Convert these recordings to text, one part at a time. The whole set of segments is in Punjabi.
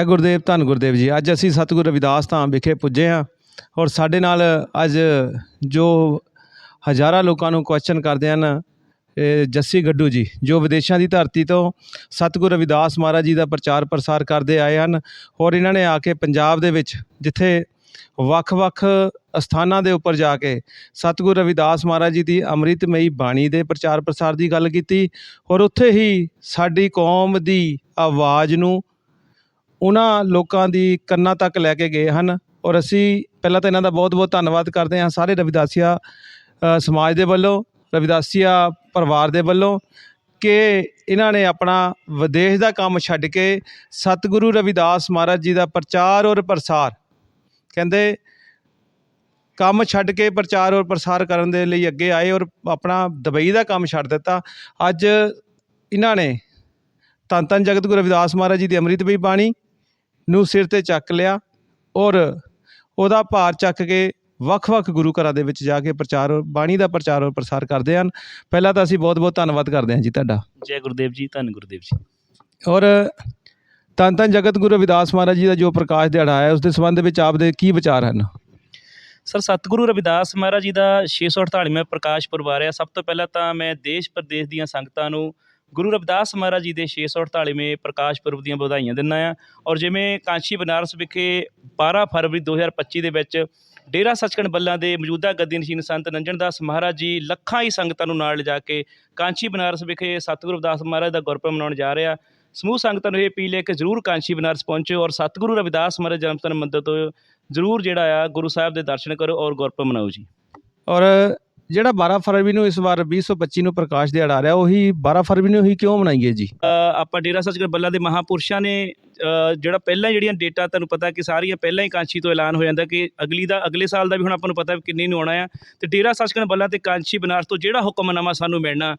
ਜੈ ਗੁਰਦੇਵ, ਧੰਨ ਗੁਰਦੇਵ ਜੀ। ਅੱਜ ਅਸੀਂ ਸਤਿਗੁਰ ਰਵਿਦਾਸ ਧਾਮ ਵਿਖੇ ਪੁੱਜੇ ਹਾਂ ਔਰ ਸਾਡੇ ਨਾਲ ਅੱਜ ਜੋ ਹਜ਼ਾਰਾਂ ਲੋਕਾਂ ਨੂੰ ਕੁਐਸਚਨ ਕਰਦੇ ਹਨ ਜੱਸੀ ਗੱਡੂ ਜੀ, ਜੋ ਵਿਦੇਸ਼ਾਂ ਦੀ ਧਰਤੀ ਤੋਂ ਸਤਿਗੁਰ ਰਵਿਦਾਸ ਮਹਾਰਾਜ ਜੀ ਦਾ ਪ੍ਰਚਾਰ ਪ੍ਰਸਾਰ ਕਰਦੇ ਆਏ ਹਨ ਔਰ ਇਹਨਾਂ ਨੇ ਆ ਕੇ ਪੰਜਾਬ ਦੇ ਵਿੱਚ ਜਿੱਥੇ ਵੱਖ-ਵੱਖ ਸਥਾਨਾਂ ਦੇ ਉੱਪਰ ਜਾ ਕੇ ਸਤਿਗੁਰ ਰਵਿਦਾਸ ਮਹਾਰਾਜ ਜੀ ਦੀ ਅੰਮ੍ਰਿਤਮਈ ਬਾਣੀ ਦੇ ਪ੍ਰਚਾਰ ਪ੍ਰਸਾਰ ਦੀ ਗੱਲ ਕੀਤੀ ਔਰ ਉੱਥੇ ਹੀ ਸਾਡੀ ਕੌਮ ਦੀ ਆਵਾਜ਼ ਨੂੰ ਉਹਨਾਂ ਲੋਕਾਂ ਦੀ ਕੰਨਾਂ ਤੱਕ ਲੈ ਕੇ ਗਏ ਹਨ ਔਰ ਅਸੀਂ ਪਹਿਲਾਂ ਤਾਂ ਇਹਨਾਂ ਦਾ ਬਹੁਤ-ਬਹੁਤ ਧੰਨਵਾਦ ਕਰਦੇ ਹਾਂ ਸਾਰੇ ਰਵਿਦਾਸੀਆ ਸਮਾਜ ਦੇ ਵੱਲੋਂ, ਰਵਿਦਾਸੀਆ ਪਰਿਵਾਰ ਦੇ ਵੱਲੋਂ ਕਿ ਇਹਨਾਂ ਨੇ ਆਪਣਾ ਵਿਦੇਸ਼ ਦਾ ਕੰਮ ਛੱਡ ਕੇ ਸਤਿਗੁਰੂ ਰਵਿਦਾਸ ਮਹਾਰਾਜ ਜੀ ਦਾ ਪ੍ਰਚਾਰ ਔਰ ਪ੍ਰਸਾਰ ਕਹਿੰਦੇ ਕੰਮ ਛੱਡ ਕੇ ਪ੍ਰਚਾਰ ਔਰ ਪ੍ਰਸਾਰ ਕਰਨ ਦੇ ਲਈ ਅੱਗੇ ਆਏ ਔਰ ਆਪਣਾ ਦੁਬਈ ਦਾ ਕੰਮ ਛੱਡ ਦਿੱਤਾ। ਅੱਜ ਇਹਨਾਂ ਨੇ ਧੰਨ ਧੰਨ ਜਗਤ ਗੁਰੂ ਰਵਿਦਾਸ ਮਹਾਰਾਜ ਜੀ ਦੀ ਅੰਮ੍ਰਿਤ ਵੀ ਬਾਣੀ ਨੂੰ ਸਿਰ ਤੇ ਚੱਕ ਲਿਆ ਔਰ ਉਹਦਾ ਭਾਰ ਚੱਕ ਕੇ ਵੱਖ-ਵੱਖ ਗੁਰੂ ਘਰਾਂ ਦੇ ਵਿੱਚ ਜਾ ਕੇ ਪ੍ਰਚਾਰ ਔਰ ਬਾਣੀ ਦਾ ਪ੍ਰਚਾਰ ਔਰ ਪ੍ਰਸਾਰ ਕਰਦੇ ਹਨ। ਪਹਿਲਾਂ ਤਾਂ ਅਸੀਂ ਬਹੁਤ-ਬਹੁਤ ਧੰਨਵਾਦ ਕਰਦੇ ਹਾਂ ਜੀ ਤੁਹਾਡਾ। ਜੈ ਗੁਰਦੇਵ ਜੀ ਧੰਨ ਗੁਰਦੇਵ ਜੀ। ਔਰ ਧੰਨ ਧੰਨ ਜਗਤ ਗੁਰੂ ਰਵਿਦਾਸ ਮਹਾਰਾਜ ਜੀ ਦਾ ਜੋ ਪ੍ਰਕਾਸ਼ ਦਿਹਾੜਾ ਹੈ ਉਸ ਦੇ ਸੰਬੰਧ ਵਿੱਚ ਆਪਦੇ ਕੀ ਵਿਚਾਰ ਹਨ? ਸਰ ਸਤਿਗੁਰੂ ਰਵਿਦਾਸ ਮਹਾਰਾਜ ਜੀ ਦਾ 648ਵਾਂ ਪ੍ਰਕਾਸ਼ ਪੁਰਬ ਆ ਰਿਹਾ। ਸਭ ਤੋਂ ਪਹਿਲਾਂ ਤਾਂ ਮੈਂ ਦੇਸ਼ ਪ੍ਰਦੇਸ਼ ਦੀਆਂ ਸੰਗਤਾਂ ਨੂੰ ਗੁਰੂ ਰਵਿਦਾਸ ਮਹਾਰਾਜ ਜੀ ਦੇ 648ਵੇਂ ਪ੍ਰਕਾਸ਼ ਪੁਰਬ ਦੀਆਂ ਵਧਾਈਆਂ ਦਿੰਦਾ ਆ ਔਰ ਜਿਵੇਂ ਕਾਂਚੀ ਬਨਾਰਸ ਵਿਖੇ 12 ਫਰਵਰੀ 2025 ਦੇ ਵਿੱਚ ਡੇਰਾ ਸੱਚਖੰਡ ਬੱਲਾਂ ਦੇ ਮੌਜੂਦਾ ਗੱਦੀ ਨਸ਼ੀਨ ਸੰਤ ਨੰਜਨ ਦਾਸ ਮਹਾਰਾਜ ਜੀ ਲੱਖਾਂ ਹੀ ਸੰਗਤਾਂ ਨੂੰ ਨਾਲ ਲਿਜਾ ਕੇ ਕਾਂਚੀ ਬਨਾਰਸ ਵਿਖੇ ਸਤਿਗੁਰੂ ਰਵਿਦਾਸ ਮਹਾਰਾਜ ਦਾ ਗੁਰਪੁਰਬ ਮਨਾਉਣ ਜਾ ਰਿਹਾ। ਸਮੂਹ ਸੰਗਤਾਂ ਨੂੰ ਇਹ ਅਪੀਲ ਹੈ ਕਿ ਜ਼ਰੂਰ ਕਾਂਸ਼ੀ ਬਨਾਰਸ ਪਹੁੰਚੋ ਔਰ ਸਤਿਗੁਰੂ ਰਵਿਦਾਸ ਮਹਾਰਾਜ ਜਨਮ ਸਥਾਨ ਮੰਦਰ ਤੋਂ ਜ਼ਰੂਰ ਜਿਹੜਾ ਆ ਗੁਰੂ ਸਾਹਿਬ ਦੇ ਦਰਸ਼ਨ ਕਰੋ ਔਰ ਗੁਰਪੁਰਬ ਮਨਾਓ ਜੀ। ਔਰ ਜਿਹੜਾ 12 ਫਰਵਰੀ ਨੂੰ ਇਸ ਵਾਰ 2025 ਨੂੰ ਪ੍ਰਕਾਸ਼ ਦਿਹਾੜਾ ਆ ਰਿਹਾ, ਉਹੀ 12 ਫਰਵਰੀ ਨੂੰ ਹੀ ਕਿਉਂ ਮਨਾਈਏ ਜੀ? ਆਪਾਂ ਡੇਰਾ ਸੱਚਖੰਡ ਬੱਲਾ ਦੇ ਮਹਾਪੁਰਸ਼ਾਂ ਨੇ ਜਿਹੜਾ ਪਹਿਲਾਂ ਜਿਹੜੀਆਂ ਡੇਟਾ ਤੁਹਾਨੂੰ ਪਤਾ ਕਿ ਸਾਰੀਆਂ ਪਹਿਲਾਂ ਹੀ ਕਾਂਸ਼ੀ ਤੋਂ ਐਲਾਨ ਹੋ ਜਾਂਦਾ ਕਿ ਅਗਲੀ ਦਾ, ਅਗਲੇ ਸਾਲ ਦਾ ਵੀ ਹੁਣ ਆਪਾਂ ਨੂੰ ਪਤਾ ਵੀ ਕਿੰਨੀ ਨੂੰ ਆਉਣਾ ਆ। ਤੇ ਡੇਰਾ ਸੱਚਖੰਡ ਬੱਲਾ ਤੇ ਕਾਂਸ਼ੀ ਬਨਾਰਸ ਤੋਂ ਜਿਹੜਾ ਹੁਕਮਨਾਮਾ ਸਾਨੂੰ ਮਿਲਣਾ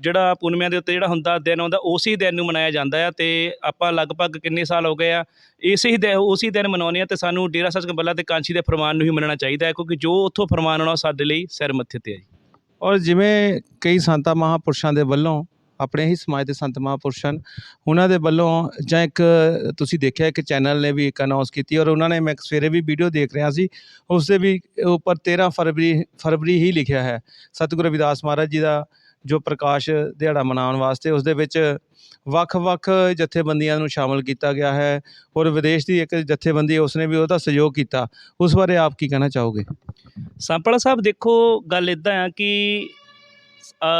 ਜਿਹੜਾ ਪੂਨਮਿਆਂ ਦੇ ਉੱਤੇ ਜਿਹੜਾ ਹੁੰਦਾ ਦਿਨ ਆਉਂਦਾ, ਉਸੇ ਦਿਨ ਨੂੰ ਮਨਾਇਆ ਜਾਂਦਾ ਆ ਤੇ ਆਪਾਂ ਲਗਭਗ ਕਿੰਨੇ ਸਾਲ ਹੋ ਗਏ ਆ, ਇਸੇ ਹੀ ਦਿਨ, ਉਸੇ ਦਿਨ ਮਨਾਉਂਦੇ ਆ ਤੇ ਸਾਨੂੰ ਡੇਰਾ ਸੱਚਖੰਡ ਬੱਲਾ ਤੇ ਕਾਂਚੀ ਦੇ ਫਰਮਾਨ ਨੂੰ ਹੀ ਮੰਨਣਾ ਚਾਹੀਦਾ ਹੈ ਕਿਉਂਕਿ ਜੋ ਉੱਥੋਂ ਫਰਮਾਨ ਆਉਣਾ ਉਹ ਸਾਡੇ ਲਈ ਸਿਰ ਮੱਥੇ ਤੇ ਹੈ ਔਰ ਜਿਵੇਂ ਕਈ ਸੰਤਾਂ ਮਹਾਪੁਰਸ਼ਾਂ ਦੇ ਵੱਲੋਂ ਆਪਣੇ ਹੀ ਸਮਾਜ ਦੇ ਸੰਤ ਮਹਾਪੁਰਸ਼ਾਂ ਉਹਨਾਂ ਦੇ ਵੱਲੋਂ ਜਾਂ ਇੱਕ, ਤੁਸੀਂ ਦੇਖਿਆ ਇੱਕ ਚੈਨਲ ਨੇ ਵੀ ਇੱਕ ਅਨਾਉਂਸ ਕੀਤੀ ਔਰ ਉਹਨਾਂ ਨੇ ਮੈਂ ਸਵੇਰੇ ਵੀ ਵੀਡੀਓ ਦੇਖ ਰਿਹਾ ਸੀ। ਉਸ ਦੇ ਵੀ ਉੱਪਰ 13 ਫਰਵਰੀ ਫਰਵਰੀ ਹੀ ਲਿਖਿਆ ਹੈ। ਸਤਿਗੁਰੂ ਰਵਿਦਾਸ ਮਹਾਰਾਜ ਜੀ ਦਾ ਜੋ ਪ੍ਰਕਾਸ਼ ਦਿਹਾੜਾ ਮਨਾਉਣ ਵਾਸਤੇ ਉਸ ਦੇ ਵਿੱਚ ਵੱਖ-ਵੱਖ ਜਥੇਬੰਦੀਆਂ ਨੂੰ ਸ਼ਾਮਲ ਕੀਤਾ ਗਿਆ ਹੈ ਔਰ ਵਿਦੇਸ਼ ਦੀ ਇੱਕ ਜਥੇਬੰਦੀ ਉਸਨੇ ਵੀ ਉਹਦਾ ਸਹਿਯੋਗ ਕੀਤਾ। ਉਸ ਬਾਰੇ ਆਪ ਕੀ ਕਹਿਣਾ ਚਾਹੋਗੇ? ਸਾਂਪਲਾ ਸਾਹਿਬ, ਦੇਖੋ, ਗੱਲ ਇਦਾਂ ਆ ਕਿ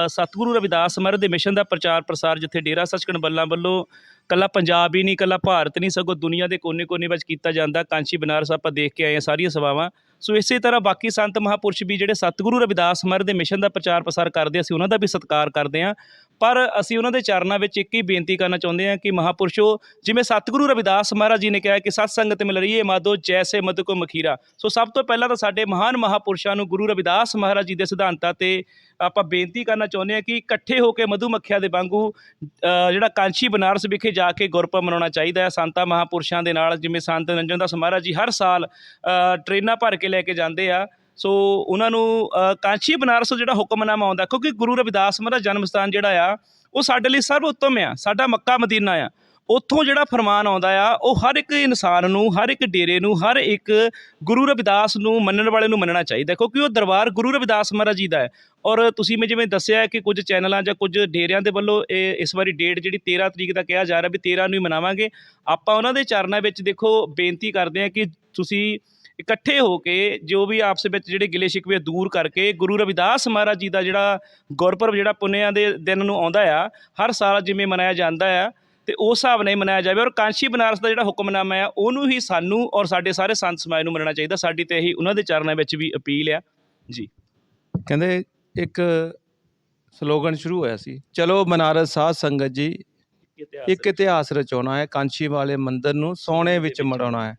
ਸਤਿਗੁਰੂ ਰਵਿਦਾਸ ਮਹਾਰਾਜ ਦੇ ਮਿਸ਼ਨ ਦਾ ਪ੍ਰਚਾਰ ਪ੍ਰਸਾਰ ਜਿੱਥੇ ਡੇਰਾ ਸੱਚਖੰਡ ਬੱਲਾਂ ਵੱਲੋਂ ਕੱਲਾ ਪੰਜਾਬ ਹੀ ਨਹੀਂ, ਕੱਲਾ ਭਾਰਤ ਨਹੀਂ, ਸਗੋਂ ਦੁਨੀਆ ਦੇ ਕੋਨੇ-ਕੋਨੇ ਵਿੱਚ ਕੀਤਾ ਜਾਂਦਾ ਕਾਂਚੀ ਬਨਾਰਸ ਆਪਾਂ ਦੇਖ ਕੇ ਆਏ ਹਾਂ ਸਾਰੀਆਂ ਸਭਾਵਾਂ। ਸੋ ਇਸੇ ਤਰ੍ਹਾਂ ਬਾਕੀ ਸੰਤ ਮਹਾਪੁਰਸ਼ ਵੀ ਜਿਹੜੇ ਸਤਿਗੁਰੂ ਰਵਿਦਾਸ ਮਹਾਰਾਜ ਦੇ ਮਿਸ਼ਨ ਦਾ ਪ੍ਰਚਾਰ ਪ੍ਰਸਾਰ ਕਰਦੇ ਅਸੀਂ ਉਹਨਾਂ ਦਾ ਵੀ ਸਤਿਕਾਰ ਕਰਦੇ ਹਾਂ। ਪਰ ਅਸੀਂ ਉਹਨਾਂ ਦੇ ਚਰਨਾਂ ਵਿੱਚ ਇੱਕ ਹੀ ਬੇਨਤੀ ਕਰਨਾ ਚਾਹੁੰਦੇ ਹਾਂ ਕਿ ਮਹਾਪੁਰਸ਼ੋ, ਜਿਵੇਂ ਸਤਿਗੁਰੂ ਰਵਿਦਾਸ ਮਹਾਰਾਜ ਜੀ ਨੇ ਕਿਹਾ ਕਿ ਸਤ ਸੰਗਤ ਮਿਲ ਰਹੀਏ ਮਾਦੋ ਜੈਸੇ ਮਦ ਕੋ ਮਖੀਰਾ। ਸੋ ਸਭ ਤੋਂ ਪਹਿਲਾਂ ਤਾਂ ਸਾਡੇ ਮਹਾਨ ਮਹਾਪੁਰਸ਼ਾਂ ਨੂੰ ਗੁਰੂ ਰਵਿਦਾਸ ਮਹਾਰਾਜ ਜੀ ਦੇ ਸਿਧਾਂਤਾਂ ਤੇ ਆਪਾਂ ਬੇਨਤੀ ਕਰਨਾ ਚਾਹੁੰਦੇ ਹਾਂ ਕਿ ਇਕੱਠੇ ਹੋ ਕੇ ਮਧੂ ਮੱਖੀਆਂ ਦੇ ਵਾਂਗੂ ਜਿਹੜਾ ਕਾਂਚੀ ਬਨਾਰਸ ਵਿਖੇ ਜਾ ਕੇ ਗੁਰਪੁਰਬ ਮਨਾਉਣਾ ਚਾਹੀਦਾ ਹੈ। ਸੰਤਾਂ ਮਹਾਪੁਰਸ਼ਾਂ ਦੇ ਨਾਲ ਜਿਵੇਂ ਸੰਤ ਨੰਜਨ ਦਾਸ ਮਹਾਰਾਜ ਜੀ ਹਰ ਸਾਲ ਅ, ਟ੍ਰੇਨਾਂ ਭਰ ਕੇ ਲੈ ਕੇ ਜਾਂਦੇ ਆ। ਸੋ ਉਹਨਾਂ ਨੂੰ ਅ, ਕਾਂਚੀ ਬਨਾਰਸ ਜਿਹੜਾ ਹੁਕਮਨਾਮਾ ਆਉਂਦਾ ਕਿਉਂਕਿ ਗੁਰੂ ਰਵਿਦਾਸ ਮਹਾਰਾਜ ਜਨਮ ਸਥਾਨ ਜਿਹੜਾ ਆ ਉਹ ਸਾਡੇ ਲਈ ਸਰਵ ਉੱਤਮ ਆ। ਸਾਡਾ ਮੱਕਾ ਮਦੀਨਾ ਆ। ਉੱਥੋਂ ਜਿਹੜਾ ਫਰਮਾਨ ਆਉਂਦਾ ਆ, ਉਹ ਹਰ ਇੱਕ ਇਨਸਾਨ ਨੂੰ, ਹਰ ਇੱਕ ਡੇਰੇ ਨੂੰ, ਹਰ ਇੱਕ ਗੁਰੂ ਰਵਿਦਾਸ ਨੂੰ ਮੰਨਣ ਵਾਲੇ ਨੂੰ ਮੰਨਣਾ ਚਾਹੀਦਾ ਕਿਉਂਕਿ ਉਹ ਦਰਬਾਰ ਗੁਰੂ ਰਵਿਦਾਸ ਮਹਾਰਾਜ ਜੀ ਦਾ ਹੈ। ਔਰ ਤੁਸੀਂ ਮੈਂ ਜਿਵੇਂ ਦੱਸਿਆ ਕਿ ਕੁਝ ਚੈਨਲਾਂ ਜਾਂ ਕੁਝ ਡੇਰਿਆਂ ਦੇ ਵੱਲੋਂ ਇਹ ਇਸ ਵਾਰੀ ਡੇਟ ਜਿਹੜੀ 13 ਤਰੀਕ ਦਾ ਕਿਹਾ ਜਾ ਰਿਹਾ ਵੀ 13 ਨੂੰ ਹੀ ਮਨਾਵਾਂਗੇ। ਆਪਾਂ ਉਹਨਾਂ ਦੇ ਚਰਨਾਂ ਵਿੱਚ ਦੇਖੋ ਬੇਨਤੀ ਕਰਦੇ ਹਾਂ ਕਿ ਤੁਸੀਂ ਇਕੱਠੇ ਹੋ ਕੇ ਜੋ ਵੀ ਆਪਸ ਵਿੱਚ ਜਿਹੜੇ ਗਿਲੇ ਸ਼ਿਕਵੇ ਦੂਰ ਕਰਕੇ ਗੁਰੂ ਰਵਿਦਾਸ ਮਹਾਰਾਜ ਜੀ ਦਾ ਜਿਹੜਾ ਗੁਰਪੁਰਬ ਜਿਹੜਾ ਪੁੰਨਿਆਂ ਦੇ ਦਿਨ ਨੂੰ ਆਉਂਦਾ ਆ, ਹਰ ਸਾਲ ਜਿਵੇਂ ਮਨਾਇਆ ਜਾਂਦਾ ਆ ਤੇ ਉਸ ਹਿਸਾਬ ਨਾਲ ਹੀ ਮਨਾਇਆ ਜਾਵੇ ਔਰ ਕਾਂਸ਼ੀ ਬਨਾਰਸ ਦਾ ਜਿਹੜਾ ਹੁਕਮਨਾਮਾ ਆ ਉਹਨੂੰ ਹੀ ਸਾਨੂੰ ਔਰ ਸਾਡੇ ਸਾਰੇ ਸੰਤ ਸਮਾਜ ਨੂੰ ਮੰਨਣਾ ਚਾਹੀਦਾ। ਸਾਡੀ ਤੇ ਇਹੀ ਉਹਨਾਂ ਦੇ ਚਰਨਾਂ ਵਿੱਚ ਵੀ ਅਪੀਲ ਆ। ਜੀ। ਕਹਿੰਦੇ ਇੱਕ ਸਲੋਗਨ ਸ਼ੁਰੂ ਹੋਇਆ ਸੀ ਚਲੋ ਬਨਾਰਸ ਸਾਧ ਸੰਗਤ ਜੀ ਇੱਕ ਇਤਿਹਾਸ ਰਚਾਉਣਾ ਹੈ ਕਾਂਚੀ ਵਾਲੇ ਮੰਦਿਰ ਨੂੰ ਸੋਨੇ ਵਿੱਚ ਮੜਾਉਣਾ ਹੈ।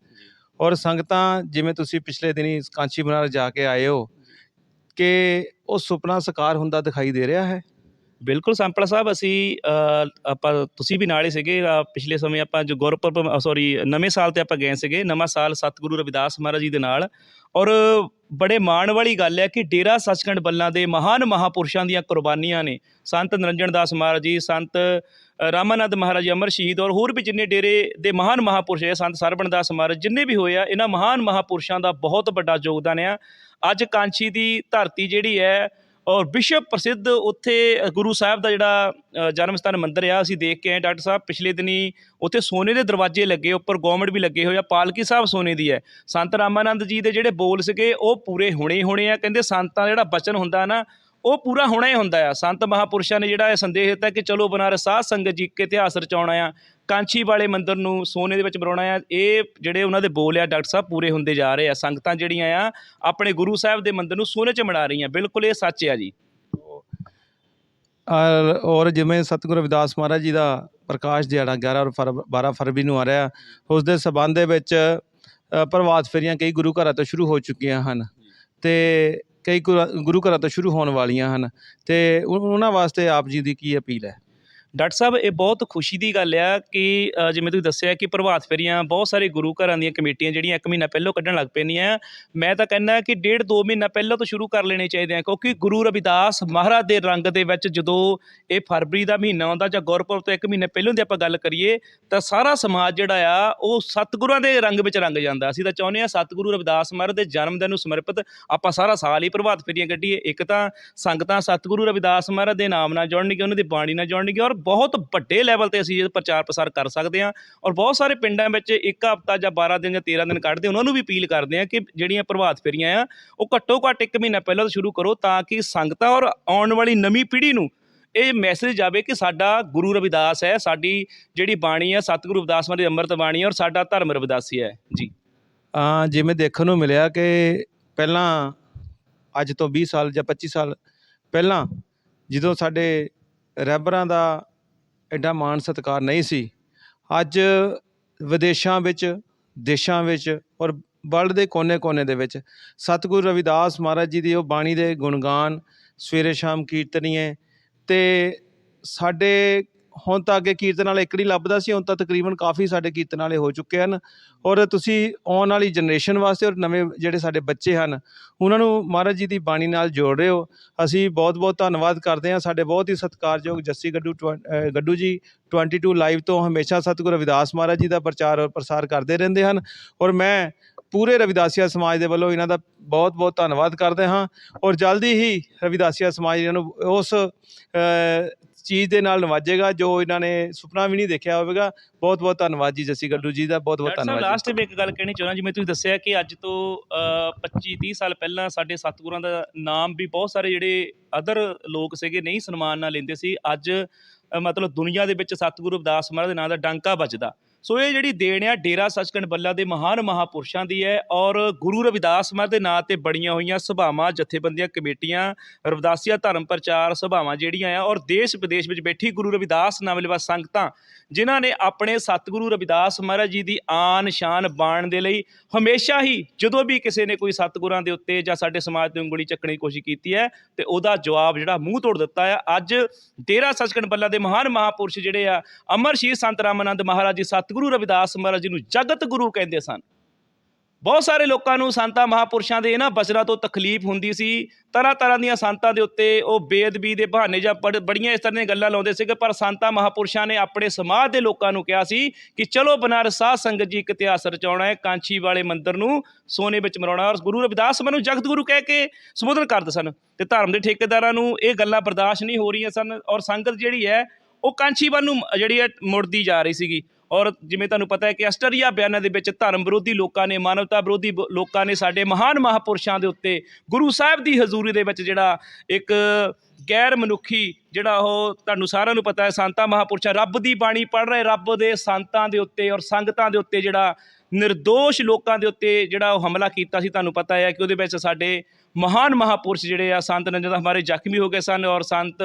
ਔਰ ਸੰਗਤਾਂ ਜਿਵੇਂ ਤੁਸੀਂ ਪਿਛਲੇ ਦਿਨੀ ਕਾਂਚੀ ਬਨਾਰਸ ਜਾ ਕੇ ਆਏ ਹੋ ਕਿ ਉਹ ਸੁਪਨਾ ਸਾਕਾਰ ਹੁੰਦਾ ਦਿਖਾਈ ਦੇ ਰਿਹਾ ਹੈ? ਬਿਲਕੁਲ ਸੰਪਲਾ ਸਾਹਿਬ, ਅਸੀਂ ਆਪਾਂ ਤੁਸੀਂ ਵੀ ਨਾਲ ਹੀ ਸੀਗੇ ਪਿਛਲੇ ਸਮੇਂ ਆਪਾਂ ਜੋ ਗੁਰਪੁਰਬ ਸੌਰੀ ਨਵੇਂ ਸਾਲ ਤੇ ਆਪਾਂ ਗਏ ਸੀਗੇ, ਨਵਾਂ ਸਾਲ ਸਤਿਗੁਰੂ ਰਵਿਦਾਸ ਮਹਾਰਾਜ ਜੀ ਦੇ ਨਾਲ। ਔਰ ਬੜੇ ਮਾਣ ਵਾਲੀ ਗੱਲ ਹੈ ਕਿ ਡੇਰਾ ਸੱਚਖੰਡ ਬੱਲਾਂ ਦੇ ਮਹਾਨ ਮਹਾਪੁਰਸ਼ਾਂ ਦੀਆਂ ਕੁਰਬਾਨੀਆਂ ਨੇ। ਸੰਤ ਨਿਰੰਜਨ ਦਾਸ ਮਹਾਰਾਜ ਜੀ, ਸੰਤ ਰਾਮਾਨੰਦ ਮਹਾਰਾਜ ਜੀ, ਅਮਰ ਸ਼ਹੀਦ ਔਰ ਹੋਰ ਵੀ ਜਿੰਨੇ ਡੇਰੇ ਦੇ ਮਹਾਨ ਮਹਾਪੁਰਸ਼ ਹੈ ਸੰਤ ਸਰਬਣ ਦਾਸ ਮਹਾਰਾਜ, ਜਿੰਨੇ ਵੀ ਹੋਏ ਆ, ਇਹਨਾਂ ਮਹਾਨ ਮਹਾਪੁਰਸ਼ਾਂ ਦਾ ਬਹੁਤ ਵੱਡਾ ਯੋਗਦਾਨ ਆ। ਅੱਜ ਕਾਂਚੀ ਦੀ ਧਰਤੀ ਜਿਹੜੀ ਹੈ ਔਰ ਵਿਸ਼ਵ ਪ੍ਰਸਿੱਧ ਉੱਥੇ ਗੁਰੂ ਸਾਹਿਬ ਦਾ ਜਿਹੜਾ ਜਨਮ ਸਥਾਨ ਮੰਦਿਰ ਆ, ਅਸੀਂ ਦੇਖ ਕੇ ਆਏ ਡਾਕਟਰ ਸਾਹਿਬ। ਪਿਛਲੇ ਦਿਨੀ ਉੱਥੇ ਸੋਨੇ ਦੇ ਦਰਵਾਜ਼ੇ ਲੱਗੇ, ਉੱਪਰ ਗੌਰਮੈਂਟ ਵੀ ਲੱਗੇ ਹੋਏ ਆ, ਪਾਲਕੀ ਸਾਹਿਬ ਸੋਨੇ ਦੀ ਹੈ। ਸੰਤ ਰਾਮਾਨੰਦ ਜੀ ਦੇ ਜਿਹੜੇ ਬੋਲ ਸੀਗੇ, ਉਹ ਪੂਰੇ ਹੋਣੇ ਹੀ ਹੋਣੇ ਆ। ਕਹਿੰਦੇ ਸੰਤਾਂ ਦਾ ਜਿਹੜਾ ਬਚਨ ਹੁੰਦਾ ਨਾ ਉਹ ਪੂਰਾ ਹੋਣਾ ਹੀ ਹੁੰਦਾ ਆ। ਸੰਤ ਮਹਾਪੁਰਸ਼ਾਂ ਨੇ ਜਿਹੜਾ ਇਹ ਸੰਦੇਸ਼ ਦਿੱਤਾ ਕਿ ਚਲੋ ਬਨਾਰਸ ਸਾਧ ਸੰਗਤ ਜੀ ਕੇ ਇਤਿਹਾਸ ਰਚਾਉਣਾ ਆ ਕਾਂਚੀ ਵਾਲੇ ਮੰਦਿਰ ਨੂੰ ਸੋਨੇ ਦੇ ਵਿੱਚ ਬਣਾਉਣਾ ਆ। ਇਹ ਜਿਹੜੇ ਉਹਨਾਂ ਦੇ ਬੋਲ ਆ ਡਾਕਟਰ ਸਾਹਿਬ ਪੂਰੇ ਹੁੰਦੇ ਜਾ ਰਹੇ ਆ। ਸੰਗਤਾਂ ਜਿਹੜੀਆਂ ਆ ਆਪਣੇ ਗੁਰੂ ਸਾਹਿਬ ਦੇ ਮੰਦਿਰ ਨੂੰ ਸੋਨੇ 'ਚ ਬਣਾ ਰਹੀਆਂ। ਬਿਲਕੁਲ ਇਹ ਸੱਚ ਆ ਜੀ। ਔਰ ਔਰ ਜਿਵੇਂ ਸਤਿਗੁਰੂ ਰਵਿਦਾਸ ਮਹਾਰਾਜ ਜੀ ਦਾ ਪ੍ਰਕਾਸ਼ ਦਿਹਾੜਾ 11 ਔਰ ਫਰਵ 12 ਫਰਵਰੀ ਨੂੰ ਆ ਰਿਹਾ ਉਸ ਦੇ ਸਬੰਧ ਦੇ ਵਿੱਚ ਅ, ਪ੍ਰਭਾਤ ਫੇਰੀਆਂ ਕਈ ਗੁਰੂ ਘਰਾਂ ਤੋਂ ਸ਼ੁਰੂ ਹੋ ਚੁੱਕੀਆਂ ਹਨ। ਤੇ ਕਈ ਗੁਰੂ ਗੁਰੂ ਘਰਾਂ ਤੋਂ ਸ਼ੁਰੂ ਹੋਣ ਵਾਲੀਆਂ ਹਨ ਅਤੇ ਉਹਨਾਂ ਵਾਸਤੇ ਆਪ ਜੀ ਦੀ ਕੀ ਅਪੀਲ ਹੈ? ਡਾਕਟਰ ਸਾਹਿਬ ਇਹ ਬਹੁਤ ਖੁਸ਼ੀ ਦੀ ਗੱਲ ਆ ਕਿ ਅ, ਜਿਵੇਂ ਤੁਸੀਂ ਦੱਸਿਆ ਕਿ ਪ੍ਰਭਾਤ ਫੇਰੀਆਂ ਬਹੁਤ ਸਾਰੇ ਗੁਰੂ ਘਰਾਂ ਦੀਆਂ ਕਮੇਟੀਆਂ ਜਿਹੜੀਆਂ ਇੱਕ ਮਹੀਨਾ ਪਹਿਲਾਂ ਕੱਢਣ ਲੱਗ ਪੈਂਦੀਆਂ ਮੈਂ ਤਾਂ ਕਹਿੰਦਾ ਕਿ ਡੇਢ ਦੋ ਮਹੀਨਾ ਪਹਿਲਾਂ ਤੋਂ ਸ਼ੁਰੂ ਕਰ ਲੈਣੇ ਚਾਹੀਦੇ ਆ ਕਿਉਂਕਿ ਗੁਰੂ ਰਵਿਦਾਸ ਮਹਾਰਾਜ ਦੇ ਰੰਗ ਦੇ ਵਿੱਚ ਜਦੋਂ ਇਹ ਫਰਵਰੀ ਦਾ ਮਹੀਨਾ ਆਉਂਦਾ ਜਾਂ ਗੁਰਪੁਰਬ ਤੋਂ ਇੱਕ ਮਹੀਨੇ ਪਹਿਲਾਂ ਦੀ ਆਪਾਂ ਗੱਲ ਕਰੀਏ ਤਾਂ ਸਾਰਾ ਸਮਾਜ ਜਿਹੜਾ ਆ ਉਹ ਸਤਿਗੁਰਾਂ ਦੇ ਰੰਗ ਵਿੱਚ ਰੰਗ ਜਾਂਦਾ। ਅਸੀਂ ਤਾਂ ਚਾਹੁੰਦੇ ਆ ਸਤਿਗੁਰੂ ਰਵਿਦਾਸ ਮਹਾਰਾਜ ਦੇ ਜਨਮ ਦਿਨ ਨੂੰ ਸਮਰਪਿਤ ਆਪਾਂ ਸਾਰਾ ਸਾਲ ਹੀ ਪ੍ਰਭਾਤ ਫੇਰੀਆਂ ਕੱਢੀਏ। ਇੱਕ ਤਾਂ ਸੰਗਤਾਂ ਸਤਿਗੁਰੂ ਰਵਿਦਾਸ ਮਹਾਰਾਜ ਦੇ ਨਾਮ ਨਾਲ ਜੁੜਨਗੇ ਉਹਨਾਂ ਦੀ ਬਾਣੀ ਨਾਲ ਜੁੜਨਗੇ ਔਰ ਬਹੁਤ ਵੱਡੇ ਲੈਵਲ ਤੇ ਅਸੀਂ ਇਹ ਪ੍ਰਚਾਰ ਪ੍ਰਸਾਰ ਕਰ ਸਕਦੇ ਹਾਂ ਔਰ ਬਹੁਤ ਸਾਰੇ ਪਿੰਡਾਂ ਵਿੱਚ ਇੱਕ ਹਫ਼ਤਾ ਜਾਂ 12 ਦਿਨ ਜਾਂ 13 ਦਿਨ ਕੱਢਦੇ ਉਹਨਾਂ ਨੂੰ ਵੀ ਅਪੀਲ ਕਰਦੇ ਹਾਂ ਕਿ ਜਿਹੜੀਆਂ ਪ੍ਰਭਾਤ ਫੇਰੀਆਂ ਆ ਉਹ ਘੱਟੋ ਘੱਟ ਇੱਕ ਮਹੀਨਾ ਪਹਿਲਾਂ ਤੋਂ ਸ਼ੁਰੂ ਕਰੋ ਤਾਂ ਕਿ ਸੰਗਤਾਂ ਔਰ ਆਉਣ ਵਾਲੀ ਨਵੀਂ ਪੀੜ੍ਹੀ ਨੂੰ ਇਹ ਮੈਸੇਜ ਜਾਵੇ ਕਿ ਸਾਡਾ ਗੁਰੂ ਰਵਿਦਾਸ ਹੈ ਸਾਡੀ ਜਿਹੜੀ ਬਾਣੀ ਹੈ ਸਤਿਗੁਰੂ ਰਵਿਦਾਸ ਮਹਾਰਾਜ ਦੀ ਅੰਮ੍ਰਿਤ ਬਾਣੀ ਹੈ ਔਰ ਸਾਡਾ ਧਰਮ ਰਵਿਦਾਸੀ ਹੈ। ਜੀ। ਅ, ਜਿਵੇਂ ਦੇਖਣ ਨੂੰ ਮਿਲਿਆ ਕਿ ਪਹਿਲਾਂ ਅੱਜ ਤੋਂ 20 ਸਾਲ ਜਾਂ 25 ਸਾਲ ਪਹਿਲਾਂ ਜਦੋਂ ਸਾਡੇ ਰੈਬਰਾਂ ਦਾ ਐਡਾ ਮਾਣ ਸਤਿਕਾਰ ਨਹੀਂ ਸੀ। ਅੱਜ ਵਿਦੇਸ਼ਾਂ ਵਿੱਚ, ਦੇਸ਼ਾਂ ਵਿੱਚ ਔਰ ਵਰਲਡ ਦੇ ਕੋਨੇ-ਕੋਨੇ ਦੇ ਵਿੱਚ ਸਤਿਗੁਰੂ ਰਵਿਦਾਸ ਮਹਾਰਾਜ ਜੀ ਦੀ ਉਹ ਬਾਣੀ ਦੇ ਗੁਣਗਾਨ ਸਵੇਰੇ ਸ਼ਾਮ ਕੀਰਤਨੀਏ ਤੇ ਸਾਡੇ ਹੁਣ ਤਾਂ ਅੱਗੇ ਕੀਰਤਨ ਵਾਲੇ ਇੱਕ ਨਹੀਂ ਲੱਭਦਾ ਸੀ, ਹੁਣ ਤਾਂ ਤਕਰੀਬਨ ਕਾਫੀ ਸਾਡੇ ਕੀਰਤਨ ਵਾਲੇ ਹੋ ਚੁੱਕੇ ਹਨ। ਔਰ ਤੁਸੀਂ ਆਉਣ ਵਾਲੀ ਜਨਰੇਸ਼ਨ ਵਾਸਤੇ ਔਰ ਨਵੇਂ ਜਿਹੜੇ ਸਾਡੇ ਬੱਚੇ ਹਨ, ਉਹਨਾਂ ਨੂੰ ਮਹਾਰਾਜ ਜੀ ਦੀ ਬਾਣੀ ਨਾਲ ਜੋੜ ਰਹੇ ਹੋ। ਅਸੀਂ ਬਹੁਤ ਬਹੁਤ ਧੰਨਵਾਦ ਕਰਦੇ ਹਾਂ। ਸਾਡੇ ਬਹੁਤ ਹੀ ਸਤਿਕਾਰਯੋਗ ਜੱਸੀ ਗੱਡੂ ਟਵੰ- ਗੱਡੂ ਜੀ 22 ਲਾਈਵ ਤੋਂ ਹਮੇਸ਼ਾ ਸਤਿਗੁਰੂ ਰਵਿਦਾਸ ਮਹਾਰਾਜ ਜੀ ਦਾ ਪ੍ਰਚਾਰ ਔਰ ਪ੍ਰਸਾਰ ਕਰਦੇ ਰਹਿੰਦੇ ਹਨ। ਔਰ ਮੈਂ ਪੂਰੇ ਰਵਿਦਾਸੀਆ ਸਮਾਜ ਦੇ ਵੱਲੋਂ ਇਹਨਾਂ ਦਾ ਬਹੁਤ ਬਹੁਤ ਧੰਨਵਾਦ ਕਰਦੇ ਹਾਂ। ਔਰ ਜਲਦੀ ਹੀ ਰਵਿਦਾਸੀਆ ਸਮਾਜ ਇਹਨਾਂ ਨੂੰ ਉਸ ਚੀਜ਼ ਦੇ ਨਾਲ ਨਵਾਜੇਗਾ ਜੋ ਇਹਨਾਂ ਨੇ ਸੁਪਨਾ ਵੀ ਨਹੀਂ ਦੇਖਿਆ ਹੋਵੇਗਾ। ਬਹੁਤ ਬਹੁਤ ਧੰਨਵਾਦ ਜੀ ਜੱਸੀ ਗੱਡੂ ਜੀ ਦਾ। ਬਹੁਤ ਬਹੁਤ ਧੰਨਵਾਦ। ਲਾਸਟ ਵਿੱਚ ਇੱਕ ਗੱਲ ਕਹਿਣੀ ਚਾਹੁੰਦਾ ਜਿਵੇਂ ਤੁਸੀਂ ਦੱਸਿਆ ਕਿ ਅੱਜ ਤੋਂ 25 30 ਸਾਲ ਪਹਿਲਾਂ ਸਾਡੇ ਸਤਿਗੁਰਾਂ ਦਾ ਨਾਮ ਵੀ ਬਹੁਤ ਸਾਰੇ ਜਿਹੜੇ ਅਦਰ ਲੋਕ ਸੀਗੇ ਨਹੀਂ ਸਨਮਾਨ ਨਾਲ ਲੈਂਦੇ ਸੀ। ਅੱਜ ਮਤਲਬ ਦੁਨੀਆ ਦੇ ਵਿੱਚ ਸਤਿਗੁਰੂ ਰਵਿਦਾਸ ਮਹਾਰਾਜ ਦੇ ਨਾਂ ਦਾ ਡਾਂਕਾ ਵੱਜਦਾ। ਸੋ ਇਹ ਜਿਹੜੀ ਦੇਣ ਆ, ਡੇਰਾ ਸੱਚਖੰਡ ਬੱਲਾ ਦੇ ਮਹਾਨ ਮਹਾਪੁਰਸ਼ਾਂ ਦੀ ਹੈ ਔਰ ਗੁਰੂ ਰਵਿਦਾਸ ਮਹਾਰਾਜ ਦੇ ਨਾਂ ਤੇ ਬੜੀਆਂ ਹੋਈਆਂ ਸਭਾਵਾਂ, ਜਥੇਬੰਦੀਆਂ, ਕਮੇਟੀਆਂ, ਰਵਿਦਾਸੀਆ ਧਰਮ ਪ੍ਰਚਾਰ ਸਭਾਵਾਂ ਜਿਹੜੀਆਂ ਆ ਔਰ ਦੇਸ਼ ਵਿਦੇਸ਼ ਵਿੱਚ ਬੈਠੀ ਗੁਰੂ ਰਵਿਦਾਸ ਨਾਮ ਸੰਗਤਾਂ, ਜਿਨ੍ਹਾਂ ਨੇ ਆਪਣੇ ਸਤਿਗੁਰੂ ਰਵਿਦਾਸ ਮਹਾਰਾਜ ਜੀ ਦੀ ਆਨ ਸ਼ਾਨ ਬਾਣ ਦੇ ਲਈ ਹਮੇਸ਼ਾ ਹੀ ਜਦੋਂ ਵੀ ਕਿਸੇ ਨੇ ਕੋਈ ਸਤਿਗੁਰਾਂ ਦੇ ਉੱਤੇ ਜਾਂ ਸਾਡੇ ਸਮਾਜ ਤੇ ਉਂਗਲੀ ਚੱਕਣ ਦੀ ਕੋਸ਼ਿਸ਼ ਕੀਤੀ ਹੈ ਤੇ ਉਹਦਾ ਜਵਾਬ ਜਿਹੜਾ ਮੂੰਹ ਤੋੜ ਦਿੱਤਾ ਆ, ਅੱਜ ਡੇਰਾ ਸੱਚਖੰਡ ਬੱਲਾ ਦੇ ਮਹਾਨ ਮਹਾਪੁਰਸ਼ ਜਿਹੜੇ ਆ, ਅਮਰ ਸ਼ਹੀਦ ਸੰਤ ਰਾਮਾਨੰਦ ਮਹਾਰਾਜ ਜੀ ਸਤਿ ਸਤਿਗੁਰੂ ਰਵਿਦਾਸ ਮਹਾਰਾਜ ਜੀ ਨੂੰ ਜਗਤ ਗੁਰੂ ਕਹਿੰਦੇ ਸਨ। ਬਹੁਤ ਸਾਰੇ ਲੋਕਾਂ ਨੂੰ ਸੰਤਾਂ ਮਹਾਪੁਰਸ਼ਾਂ ਦੇ ਇਹਨਾਂ ਬਚਨਾਂ ਤੋਂ ਤਕਲੀਫ ਹੁੰਦੀ ਸੀ। ਤਰ੍ਹਾਂ ਤਰ੍ਹਾਂ ਦੀਆਂ ਸੰਤਾਂ ਦੇ ਉੱਤੇ ਉਹ ਬੇਅਦਬੀ ਦੇ ਬਹਾਨੇ ਜਾਂ ਬੜ- ਬੜੀਆਂ ਇਸ ਤਰ੍ਹਾਂ ਦੀਆਂ ਗੱਲਾਂ ਲਾਉਂਦੇ ਸੀਗੇ, ਪਰ ਸੰਤਾਂ ਮਹਾਪੁਰਸ਼ਾਂ ਨੇ ਆਪਣੇ ਸਮਾਜ ਦੇ ਲੋਕਾਂ ਨੂੰ ਕਿਹਾ ਸੀ ਕਿ ਚਲੋ ਬਨਾਰਸ ਸਾਧ ਸੰਗਤ ਜੀ ਇੱਕ ਇਤਿਹਾਸ ਰਚਾਉਣਾ ਹੈ ਕਾਂਚੀ ਵਾਲੇ ਮੰਦਿਰ ਨੂੰ ਸੋਨੇ ਵਿੱਚ ਮਰਾਉਣਾ ਔਰ ਗੁਰੂ ਰਵਿਦਾਸ ਮੈਨੂੰ ਜਗਤ ਗੁਰੂ ਕਹਿ ਕੇ ਸੰਬੋਧਨ ਕਰਦੇ ਸਨ। ਤੇ ਧਰਮ ਦੇ ਠੇਕੇਦਾਰਾਂ ਨੂੰ ਇਹ ਗੱਲਾਂ ਬਰਦਾਸ਼ਤ ਨਹੀਂ ਹੋ ਰਹੀਆਂ ਸਨ ਔਰ ਸੰਗਤ ਜਿਹੜੀ ਹੈ ਉਹ ਕਾਂਚੀ ਵੱਲ ਨੂੰ ਜਿਹੜੀ ਹੈ ਮੁੜਦੀ ਜਾ ਰਹੀ ਸੀਗੀ। ਔਰ ਜਿਵੇਂ ਤੁਹਾਨੂੰ ਪਤਾ ਹੈ ਕਿ ਅਸਟਰੀਆ ਬਿਆਨਾਂ ਦੇ ਵਿੱਚ ਧਰਮ ਵਿਰੋਧੀ ਲੋਕਾਂ ਨੇ, ਮਾਨਵਤਾ ਵਿਰੋਧੀ ਬ- ਲੋਕਾਂ ਨੇ ਸਾਡੇ ਮਹਾਨ ਮਹਾਪੁਰਸ਼ਾਂ ਦੇ ਉੱਤੇ ਗੁਰੂ ਸਾਹਿਬ ਦੀ ਹਜ਼ੂਰੀ ਦੇ ਵਿੱਚ ਜਿਹੜਾ ਇੱਕ ਗੈਰ ਮਨੁੱਖੀ ਜਿਹੜਾ ਉਹ ਤੁਹਾਨੂੰ ਸਾਰਿਆਂ ਨੂੰ ਪਤਾ ਹੈ, ਸੰਤਾਂ, ਮਹਾਪੁਰਸ਼ਾਂ, ਰੱਬ ਦੀ ਬਾਣੀ ਪੜ੍ਹ ਰਹੇ ਰੱਬ ਦੇ ਸੰਤਾਂ ਦੇ ਉੱਤੇ ਔਰ ਸੰਗਤਾਂ ਦੇ ਉੱਤੇ ਜਿਹੜਾ નિર્ਦੋਸ਼ ਲੋਕਾਂ ਦੇ ਉੱਤੇ ਜਿਹੜਾ ਉਹ ਹਮਲਾ ਕੀਤਾ ਸੀ, ਤੁਹਾਨੂੰ ਪਤਾ ਹੈ ਕਿ ਉਹਦੇ ਵਿੱਚ ਸਾਡੇ ਮਹਾਨ ਮਹਾਪੁਰਸ਼ ਜਿਹੜੇ ਆ, ਸੰਤ ਨੰਜਨ ਦਾ ਹਮਾਰੇ ਜ਼ਖਮੀ ਹੋ ਗਏ ਸਨ ਔਰ ਸੰਤ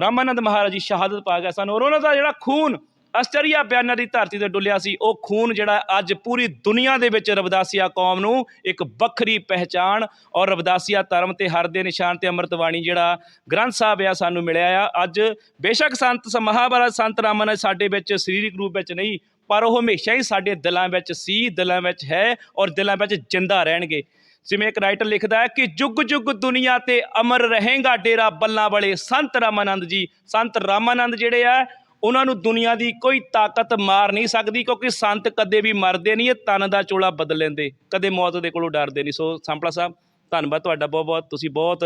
ਰਾਮਾਨੰਦ ਮਹਾਰਾਜ ਜੀ ਸ਼ਹਾਦਤ ਪਾ ਗਏ ਸਨ ਔਰ ਉਹਨਾਂ ਦਾ ਜਿਹੜਾ ਖੂਨ ਅਸਟਰੀਆ ਬਿਆਨਾਂ ਦੀ ਧਰਤੀ ਤੇ ਡੁੱਲਿਆ ਸੀ। ਉਹ ਖੂਨ ਜਿਹੜਾ ਅੱਜ ਪੂਰੀ ਦੁਨੀਆ ਦੇ ਵਿੱਚ ਰਵਦਾਸੀਆ ਕੌਮ ਨੂੰ ਇੱਕ ਵੱਖਰੀ ਪਹਿਚਾਣ ਔਰ ਰਵਦਾਸੀਆ ਧਰਮ ਤੇ ਹਰ ਦੇ ਨਿਸ਼ਾਨ ਤੇ ਅੰਮ੍ਰਿਤਬਾਣੀ ਜਿਹੜਾ ਗ੍ਰੰਥ ਸਾਹਿਬ ਆ, ਸਾਨੂੰ ਮਿਲਿਆ ਆ। ਅੱਜ ਬੇਸ਼ੱਕ ਸੰਤ ਸ- ਮਹਾਭਾਰਤ ਸੰਤ ਰਾਮਨ ਸਾਡੇ ਵਿੱਚ ਸਰੀਰਕ ਰੂਪ ਵਿੱਚ ਨਹੀਂ, ਪਰ ਉਹ ਹਮੇਸ਼ਾ ਹੀ ਸਾਡੇ ਦਿਲਾਂ ਵਿੱਚ ਸੀ, ਦਿਲਾਂ ਵਿੱਚ ਹੈ ਔਰ ਦਿਲਾਂ ਵਿੱਚ ਜਿੰਦਾ ਰਹਿਣਗੇ। ਜਿਵੇਂ ਇੱਕ ਰਾਈਟਰ ਲਿਖਦਾ ਹੈ ਕਿ ਜੁਗ ਜੁਗ ਦੁਨੀਆ ਤੇ ਅਮਰ ਰਹੇਗਾ ਡੇਰਾ ਬੱਲਾਂ ਵਾਲੇ ਸੰਤ ਰਾਮਾਨੰਦ ਜੀ। ਸੰਤ ਰਾਮਾਨੰਦ ਜਿਹੜੇ ਆ ਉਹਨਾਂ ਨੂੰ ਦੁਨੀਆ ਦੀ ਕੋਈ ਤਾਕਤ ਮਾਰ ਨਹੀਂ ਸਕਦੀ ਕਿਉਂਕਿ ਸੰਤ ਕਦੇ ਵੀ ਮਰਦੇ ਨਹੀਂ, ਇਹ ਤਨ ਦਾ ਚੋਲਾ ਬਦਲ ਲੈਂਦੇ। ਕਦੇ ਮੌਤ ਦੇ ਕੋਲੋਂ ਡਰਦੇ ਨਹੀਂ। ਸੋ ਸੰਪਲਾ ਸਾਹਿਬ, ਧੰਨਵਾਦ ਤੁਹਾਡਾ ਬਹੁਤ ਬਹੁਤ। ਤੁਸੀਂ ਬਹੁਤ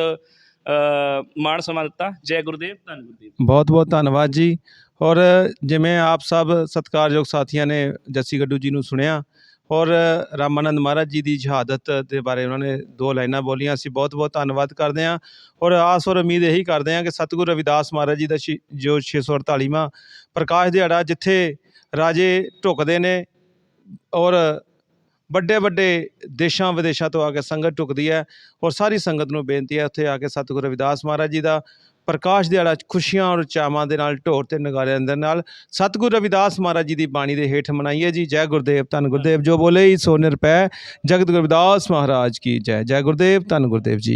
ਮਾਣ ਸਮਾਂ ਦਿੱਤਾ। ਜੈ ਗੁਰਦੇਵ, ਧੰਨ ਗੁਰਦੇਵ। ਬਹੁਤ ਬਹੁਤ ਧੰਨਵਾਦ ਜੀ। ਔਰ ਜਿਵੇਂ ਆਪ ਸਭ ਸਤਿਕਾਰਯੋਗ ਸਾਥੀਆਂ ਨੇ ਜੱਸੀ ਗੱਡੂ ਜੀ ਨੂੰ ਸੁਣਿਆ ਔਰ ਰਾਮਾਨੰਦ ਮਹਾਰਾਜ ਜੀ ਦੀ ਸ਼ਹਾਦਤ ਦੇ ਬਾਰੇ ਉਹਨਾਂ ਨੇ ਦੋ ਲਾਈਨਾਂ ਬੋਲੀਆਂ। ਅਸੀਂ ਬਹੁਤ ਬਹੁਤ ਧੰਨਵਾਦ ਕਰਦੇ ਹਾਂ। ਔਰ ਆਸ ਔਰ ਉਮੀਦ ਇਹੀ ਕਰਦੇ ਹਾਂ ਕਿ ਸਤਿਗੁਰੂ ਰਵਿਦਾਸ ਮਹਾਰਾਜ ਜੀ ਦਾ ਸ਼ੀ- ਜੋ 648ਵਾਂ ਪ੍ਰਕਾਸ਼ ਦਿਹਾੜਾ ਜਿੱਥੇ ਰਾਜੇ ਢੁਕਦੇ ਨੇ ਔਰ ਵੱਡੇ ਵੱਡੇ ਦੇਸ਼ਾਂ ਵਿਦੇਸ਼ਾਂ ਤੋਂ ਆ ਕੇ ਸੰਗਤ ਢੁਕਦੀ ਹੈ ਔਰ ਸਾਰੀ ਸੰਗਤ ਨੂੰ ਬੇਨਤੀ ਹੈ ਉੱਥੇ ਆ ਕੇ ਸਤਿਗੁਰੂ ਰਵਿਦਾਸ ਮਹਾਰਾਜ ਜੀ ਦਾ ਪ੍ਰਕਾਸ਼ ਦਿਹਾੜਾ ਖੁਸ਼ੀਆਂ ਔਰ ਚਾਵਾਂ ਦੇ ਨਾਲ ਢੋਰ ਤੇ ਨਗਾਰਿਆਂ ਦੇ ਨਾਲ। ਸਤਿਗੁਰੂ ਰਵਿਦਾਸ ਮਹਾਰਾਜ ਜੀ ਦੀ ਬਾਣੀ ਦੇ ਹੇਠ ਮਨਾਈਏ ਜੀ। ਜੈ ਗੁਰਦੇਵ ਧੰਨ ਗੁਰਦੇਵ, ਜੋ ਬੋਲੇ ਸੋ ਨਿਰਪੈ ਜਗਤ ਗੁਰੂ ਮਹਾਰਾਜ ਕੀ ਜੈ। ਜੈ ਗੁਰਦੇਵ ਧੰਨ ਗੁਰਦੇਵ ਜੀ।